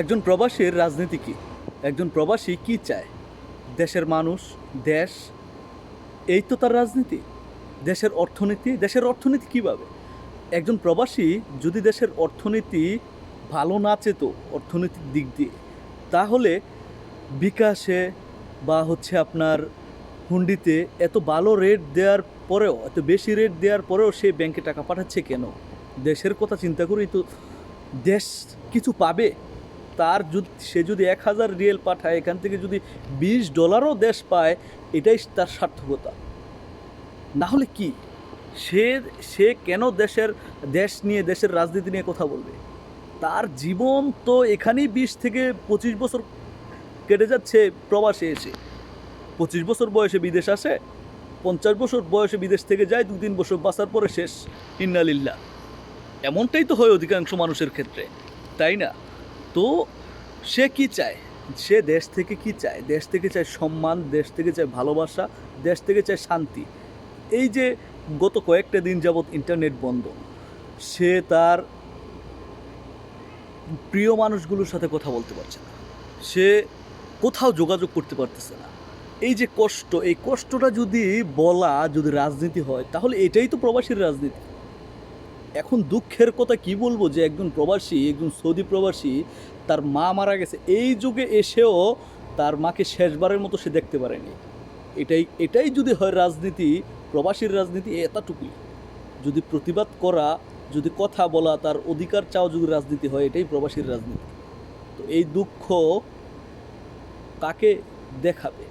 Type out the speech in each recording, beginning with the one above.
একজন প্রবাসীর রাজনীতি কি? একজন প্রবাসী কি চায়? দেশের মানুষ, দেশ, এই তো তার রাজনীতি। দেশের অর্থনীতি দেশের অর্থনীতি কীভাবে? একজন প্রবাসী যদি দেশের অর্থনীতি ভালো না চেত অর্থনৈতিক দিক দিয়ে, তাহলে বিকাশে বা হচ্ছে আপনার হুন্ডিতে এত ভালো রেট দেওয়ার পরেও, এত বেশি রেট দেওয়ার পরেও সে ব্যাংকে টাকা পাঠাচ্ছে কেন? দেশের কথা চিন্তা করেই তো দেশ কিছু পাবে। তার যদি, সে যদি এক হাজার রিয়েল পাঠায়, এখান থেকে যদি বিশ ডলারও দেশ পায়, এটাই তার সার্থকতা। না হলে কি? সে সে কেন দেশের, দেশ নিয়ে, দেশের রাজনীতি নিয়ে কথা বলবে? তার জীবন তো এখানেই বিশ থেকে পঁচিশ বছর কেটে যাচ্ছে, প্রবাসে এসে। পঁচিশ বছর বয়সে বিদেশ আসে, পঞ্চাশ বছর বয়সে বিদেশ থেকে যায় দু তিন বছর বাঁচার পরে শেষ। ইন্নালিল্লা এমনটাই তো হয় অধিকাংশ মানুষের ক্ষেত্রে, তাই না? তো সে কি চায়? সে দেশ থেকে কি চায়? দেশ থেকে চায় সম্মান, দেশ থেকে চায় ভালোবাসা, দেশ থেকে চায় শান্তি। এই যে গত কয়েকটা দিন যাবৎ ইন্টারনেট বন্ধ, সে তার প্রিয় মানুষগুলোর সাথে কথা বলতে পারছে না। সে কোথাও যোগাযোগ করতে পারতেছে না। এই যে কষ্ট, এই কষ্টটা যদি বলা, যদি রাজনীতি হয়, তাহলে এটাই তো প্রবাসীর রাজনীতি। এখন দুঃখের কথা কি বলব যে একজন প্রবাসী, একজন সৌদি প্রবাসী, তার মা মারা গেছে। এই যুগে এসেও তার মাকে শেষবারের মতো সে দেখতে পারেনি। এটাই এটাই যদি হয় রাজনীতি, প্রবাসীর রাজনীতি, এতটুকুই। যদি প্রতিবাদ করা, যদি কথা বলা তার অধিকার চাও যদি রাজনীতি হয়, এটাই প্রবাসীর রাজনীতি। তো এই দুঃখ কাকে দেখাবে?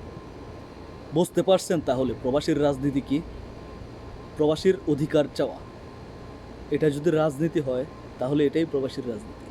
বুঝতে পারছেন তাহলে প্রবাসীর রাজনীতি কি? প্রবাসীর অধিকার চাওয়া। এটা যদি রাজনীতি হয় তাহলে এটাই প্রবাসীর রাজনীতি।